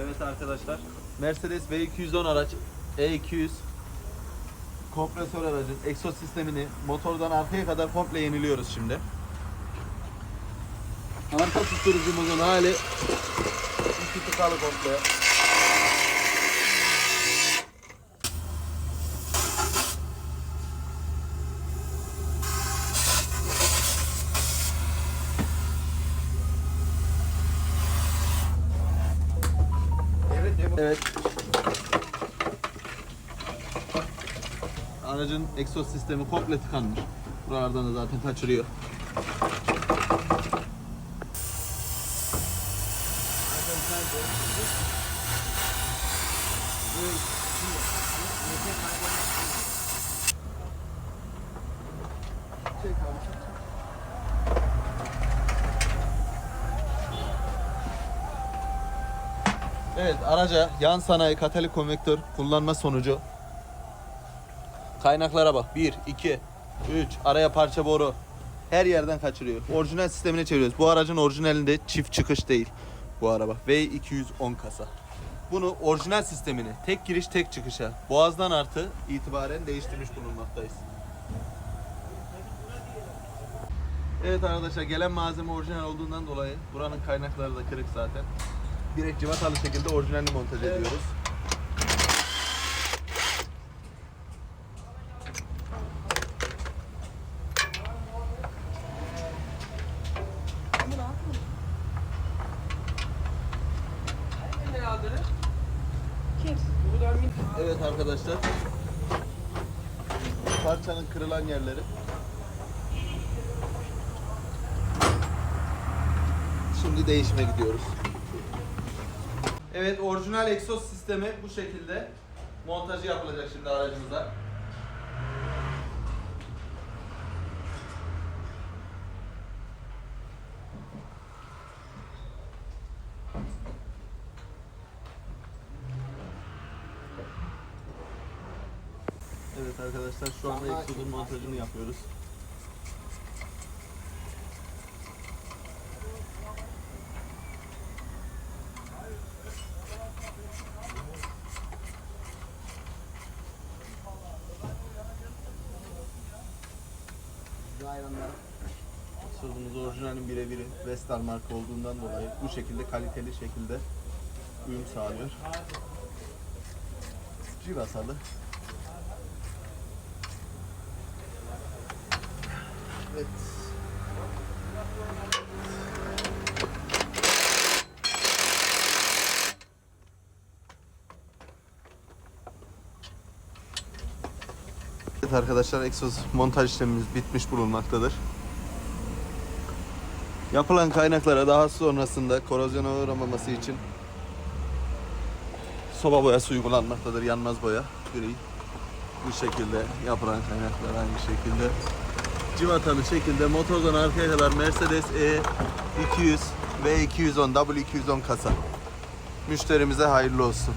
Evet arkadaşlar. Mercedes V210 araç E200 kompresör aracın egzoz sistemini motordan arkaya kadar komple yeniliyoruz şimdi. Arka susturucumuzun hali iki tıkalı komple. Evet. Aracın egzoz sistemi komple tıkanmış. Buralardan da zaten kaçırıyor. Evet araca yan sanayi katalik konvektör kullanma sonucu kaynaklara bak 1, 2, 3 araya parça boru her yerden kaçırıyor. Orijinal sistemine çeviriyoruz. Bu aracın orijinalinde çift çıkış değil bu araba. V210 kasa. Bunu orijinal sistemini tek giriş tek çıkışa boğazdan artı itibaren değiştirmiş bulunmaktayız. Evet arkadaşlar gelen malzeme orijinal olduğundan dolayı buranın kaynakları da kırık zaten. Direkt civatalı şekilde orijinalini montaj ediyoruz. Evet arkadaşlar. Parçanın kırılan yerleri. Şimdi değişime gidiyoruz. Evet orijinal egzoz sistemi bu şekilde montajı yapılacak şimdi aracımıza. Evet arkadaşlar şu anda egzozun montajını yapıyoruz. Egzozumuz orijinalin birebiri Vestel marka olduğundan dolayı bu şekilde kaliteli şekilde uyum sağlıyor. Civasalı. Evet. Evet arkadaşlar egzoz montaj işlemimiz bitmiş bulunmaktadır. Yapılan kaynaklara daha sonrasında korozyona uğramaması için soba boyası uygulanmaktadır. Yanmaz boya. Gri. Bu şekilde yapılan kaynaklar aynı şekilde. Civatalı şekilde motordan arkaya kadar Mercedes E200 ve 210 W210 kasa. Müşterimize hayırlı olsun.